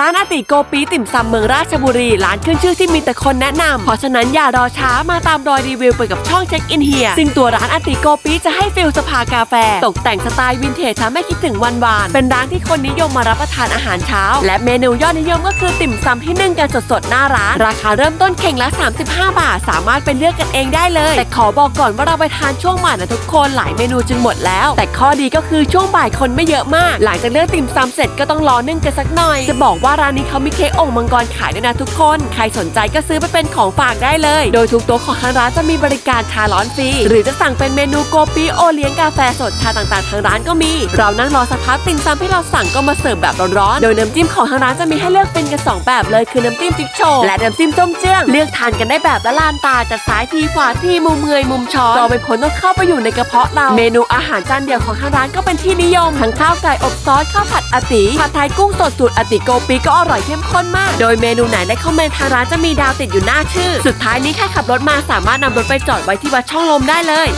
ร้านอาติโกปีติ่มซำเมืองราชบุรี ร้านขึ้นชื่อที่มีแต่คนแนะนำเพราะฉะนั้นอย่ารอช้ามาตามรอยรีวิวไปกับช่องเช็คอินเฮียซึ่งตัวร้านอาติโกปีจะให้ฟิลสภากาแฟ ตกแต่งสไตล์วินเทจทำให้คิดถึงวันวาน เป็นร้านที่คนนิยมมารับประทานอาหารเช้า และเมนูยอดนิยมก็คือติ่มซำที่นึ่งกันสดๆหน้าร้าน ราคาเริ่มต้นเข่งละ 35 บาท สามารถไปเลือกกันเองได้เลย แต่ขอบอกก่อนว่าเราไปทานช่วงบ่ายนะทุกคนหลายเมนูจึงหมดแล้ว แต่ข้อดีก็คือช่วงบ่ายคนไม่เยอะมาก หลังจากเลือกติ่มซำเสร็จก็ต้องรอนึ่งกันสักหน่อย จะบอกว่าร้านนี้เขามีเค้กองค์มังกรขายด้วยนะทุกคน ใครสนใจก็ซื้อไปเป็นของฝากได้เลย โดยทุกโต๊ะของทางร้านจะมีบริการชาร้อนฟรี หรือจะสั่งเป็นเมนูโกปีโอเลี้ยงกาแฟสดชาต่างๆ ทางร้านก็มี เรานั่งรอสักพักติ่มซำที่เราสั่งก็มาเสิร์ฟแบบร้อนๆ โดยน้ำจิ้มของทางร้านจะมีให้เลือกเป็นกันสองแบบเลยคือน้ำจิ้มจิ๊กโชและน้ำจิ้มส้มเจื้องเลือกทานกันได้แบบละลานตาจะซ้ายทีขวาทีมุมเงยมุมช้อนรอไปผลต้องเข้าไปอยู่ในกระเพาะเรา เมนูอาหารจานเดียวของทางร้านก็เป็นที่นิยมทั้งข้าวไก่อบซอสข้าวผัดอาติผัดไทยกุ้งสดสูตรอาติโกปก็อร่อยเข้มข้นมาก โดยเมนูไหนและคอมเมนต์ทางร้านจะมีดาวติดอยู่หน้าชื่อ สุดท้ายนี้แค่ขับรถมาสามารถนำรถไปจอดไว้ที่วัดช่องลมได้เลย